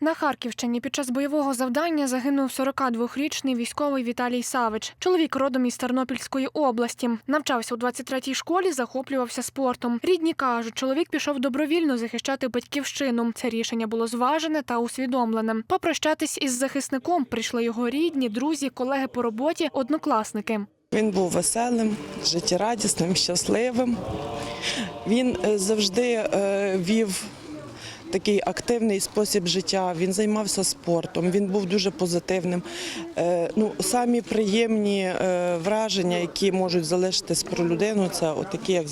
На Харківщині під час бойового завдання загинув 42-річний військовий Віталій Савич. Чоловік родом із Тернопільської області. Навчався у 23-й школі, захоплювався спортом. Рідні кажуть, чоловік пішов добровільно захищати батьківщину. Це рішення було зважене та усвідомлене. Попрощатись із захисником прийшли його рідні, друзі, колеги по роботі, однокласники. Він був веселим, життєрадісним, щасливим. Він е, завжди е, вів такий активний спосіб життя. Він займався спортом, він був дуже позитивним. Е, Ну, самі приємні е, враження, які можуть залишитись про людину, це отакі, як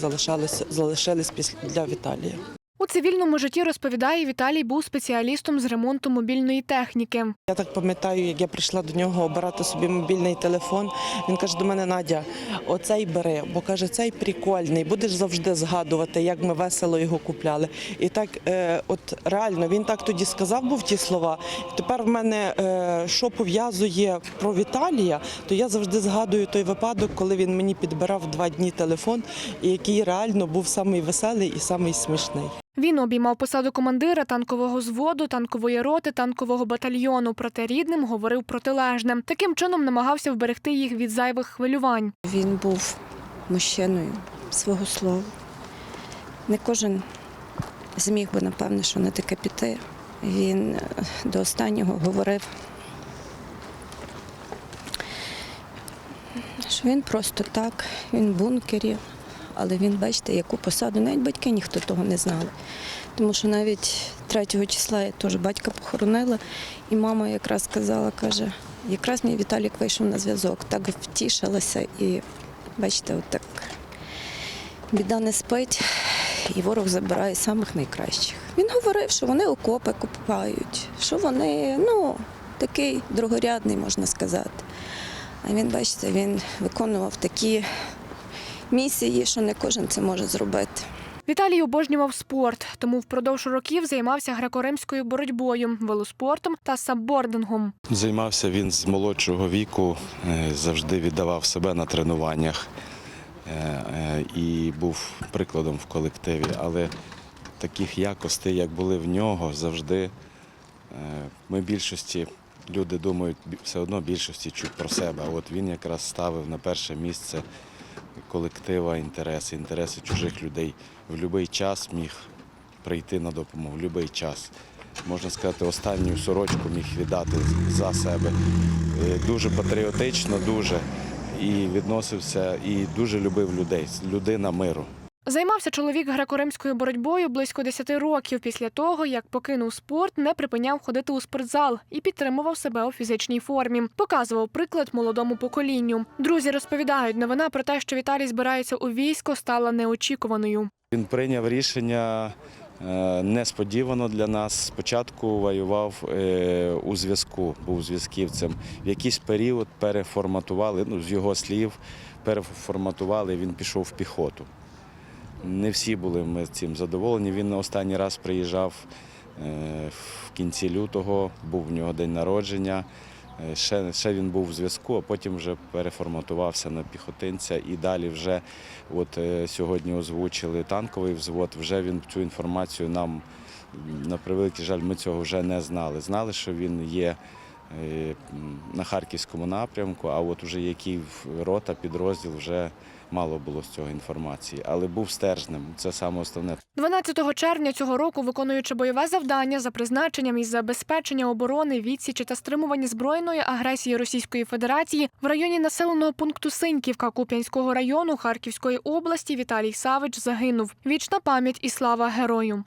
залишились після для Віталія. У цивільному житті розповідає, Віталій був спеціалістом з ремонту мобільної техніки. Я так пам'ятаю, як я прийшла до нього обирати собі мобільний телефон. Він каже до мене, Надя, оцей бери, бо каже, цей прикольний. Будеш завжди згадувати, як ми весело його купляли. І так, е, от реально, він так тоді сказав, був ті слова. Тепер в мене е, що пов'язує про Віталія, то я завжди згадую той випадок, коли він мені підбирав два дні телефон, який реально був самий веселий і самий смішний. Він обіймав посаду командира танкового зводу, танкової роти, танкового батальйону. Проте рідним говорив протилежне. Таким чином намагався вберегти їх від зайвих хвилювань. Він був мужчиною свого слова. Не кожен зміг би, напевне, що на таке піти. Він е, до останнього говорив, що він просто так, він в бункері, але він, бачите, яку посаду, навіть батьки ніхто того не знали. Тому що навіть 3 числа я теж батька похоронила, і мама якраз сказала, каже, якраз мій Віталік вийшов на зв'язок, так втішилася і бачите, от так біда не спить, і ворог забирає самих найкращих. Він говорив, що вони окопи купають, що вони, ну, такий другорядний, можна сказати. А він, бачите, він виконував такі місії, що не кожен це може зробити. Віталій обожнював спорт, тому впродовж років займався греко-римською боротьбою, велоспортом та саббордингом. Займався він з молодшого віку, е, завжди віддавав себе на тренуваннях е, е, і був прикладом в колективі. Але таких якостей, як були в нього, завжди ми більшості, люди думають все одно більшості чуть про себе. А от він якраз ставив на перше місце колектива інтереси, інтереси чужих людей. В будь-який час міг прийти на допомогу, в будь-який час. Можна сказати, останню сорочку міг віддати за себе. Е, Дуже патріотично, дуже. І відносився, і дуже любив людей, людина миру. Займався чоловік греко-римською боротьбою близько 10 років. Після того, як покинув спорт, не припиняв ходити у спортзал і підтримував себе у фізичній формі. Показував приклад молодому поколінню. Друзі розповідають, новина про те, що Віталій збирається у військо, стала неочікуваною. Він прийняв рішення е, несподівано для нас. Спочатку воював е, у зв'язку, був зв'язківцем. В якийсь період переформатували, ну, з його слів, переформатували, він пішов в піхоту. Не всі були ми цим задоволені. Він на останній раз приїжджав е, в кінці лютого, був в нього день народження. Е, Ще, ще він був в зв'язку, а потім вже переформатувався на піхотинця і далі вже от е, сьогодні озвучили танковий взвод. Вже він цю інформацію нам на превеликий жаль, ми цього вже не знали. Знали, що він є на харківському напрямку, а от уже який рота, підрозділ вже мало було з цього інформації, але був стержнем. Це саме основне. 12 червня цього року, виконуючи бойове завдання за призначенням із забезпечення оборони, відсічі та стримування збройної агресії Російської Федерації в районі населеного пункту Синьківка Куп'янського району Харківської області Віталій Савич загинув. Вічна пам'ять і слава герою.